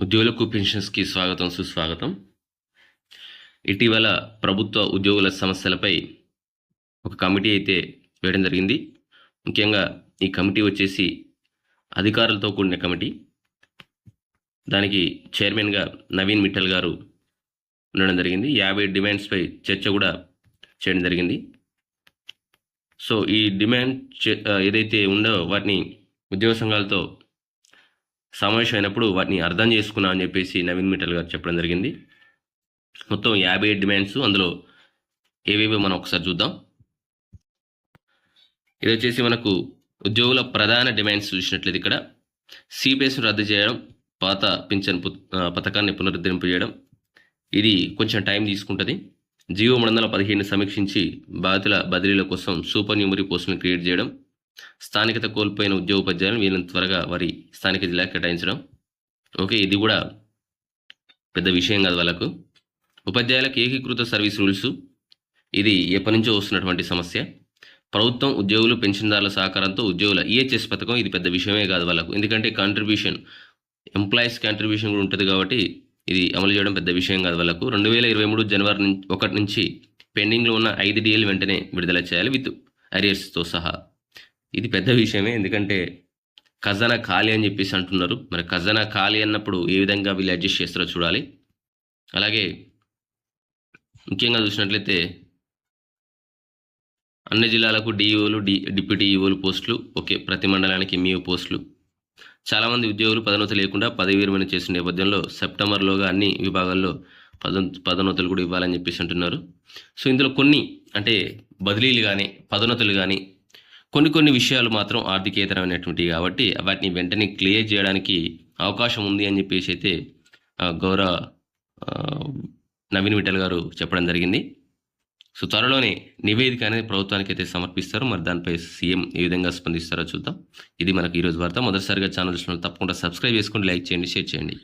ఉద్యోగులకు పెన్షన్స్కి స్వాగతం సుస్వాగతం. ఇటీవల ప్రభుత్వ ఉద్యోగుల సమస్యలపై ఒక కమిటీ అయితే వేయడం జరిగింది. ముఖ్యంగా ఈ కమిటీ వచ్చేసి అధికారులతో కూడిన కమిటీ. దానికి చైర్మన్గా నవీన్ మిట్టల్ గారు ఉండడం జరిగింది. యాభై డిమాండ్స్పై చర్చ కూడా చేయడం జరిగింది. సో ఈ డిమాండ్ చే- ఏదైతే ఉందో వాటిని ఉద్యోగ సంఘాలతో సమావేశం అయినప్పుడు వాటిని అర్థం చేసుకున్నా అని చెప్పేసి నవీన్ మిఠల్ గారు చెప్పడం జరిగింది. మొత్తం యాభై ఏడు డిమాండ్స్ అందులో ఏవేవో మనం ఒకసారి చూద్దాం. ఇది వచ్చేసి మనకు ఉద్యోగుల ప్రధాన డిమాండ్స్ చూసినట్లయితే ఇక్కడ సిపిఎస్ రద్దు చేయడం పాత పింఛన్ పథకాన్ని పునరుద్ధరింపు చేయడం ఇది కొంచెం టైం తీసుకుంటుంది. జియో మూడు వందల పదిహేను సమీక్షించి బాధితుల బదిలీల కోసం సూపర్ న్యూమరీ పోస్టులను క్రియేట్ చేయడం స్థానికత కోల్పోయిన ఉద్యోగ వీళ్ళని త్వరగా వారి స్థానిక జిల్లాకి కేటాయించడం. ఓకే ఇది కూడా పెద్ద విషయం కాదు వాళ్ళకు. ఉపాధ్యాయులకు ఏకీకృత సర్వీస్ రూల్స్. ఇది ఎప్పటి నుంచో వస్తున్నటువంటి సమస్య. ప్రభుత్వం ఉద్యోగులు పెన్షన్దారుల సహకారంతో ఉద్యోగుల ఈహెచ్ఎస్ పథకం ఇది పెద్ద విషయమే కాదు వాళ్ళకు. ఎందుకంటే కాంట్రిబ్యూషన్ ఎంప్లాయీస్ కాంట్రిబ్యూషన్ కూడా ఉంటుంది కాబట్టి ఇది అమలు చేయడం పెద్ద విషయం కాదు వాళ్ళకు. రెండు వేల ఇరవై మూడు జనవరి ఒకటి నుంచి పెండింగ్లో ఉన్న ఐదు డిఎల్ వెంటనే విడుదల చేయాలి విత్ అరియర్స్తో సహా. ఇది పెద్ద విషయమే. ఎందుకంటే ఖజానా ఖాళీ అని చెప్పేసి అంటున్నారు. మరి ఖజానా ఖాళీ అన్నప్పుడు ఏ విధంగా వీళ్ళు అడ్జస్ట్ చేస్తారో చూడాలి. అలాగే ముఖ్యంగా చూసినట్లయితే అన్ని జిల్లాలకు డిఈఓలు డి డిప్యూటీ ఈఓలు పోస్టులు ఓకే ప్రతి మండలానికి ఎంఈఓ పోస్టులు. చాలామంది ఉద్యోగులు పదోన్నతి లేకుండా పదవి విరమణ చేసిన నేపథ్యంలో సెప్టెంబర్లోగా అన్ని విభాగాల్లో పదో పదోన్నతులు కూడా ఇవ్వాలని చెప్పేసి అంటున్నారు. సో ఇందులో కొన్ని అంటే బదిలీలు కానీ పదోన్నతులు కానీ కొన్ని కొన్ని విషయాలు మాత్రం ఆర్థికేతరమైనటువంటివి కాబట్టి వాటిని వెంటనే క్లియర్ చేయడానికి అవకాశం ఉంది అని చెప్పేసి అయితే గౌరవ నవీన్ విఠల్ గారు చెప్పడం జరిగింది. సో త్వరలోనే నివేదిక అనేది ప్రభుత్వానికి అయితే సమర్పిస్తారు. మరి దానిపై సీఎం ఏ విధంగా స్పందిస్తారో చూద్దాం. ఇది మనకు ఈరోజు వార్త. మొదటిసారిగా ఛానల్ చూసిన తప్పకుండా సబ్స్క్రైబ్ చేసుకోండి లైక్ చేయండి షేర్ చేయండి.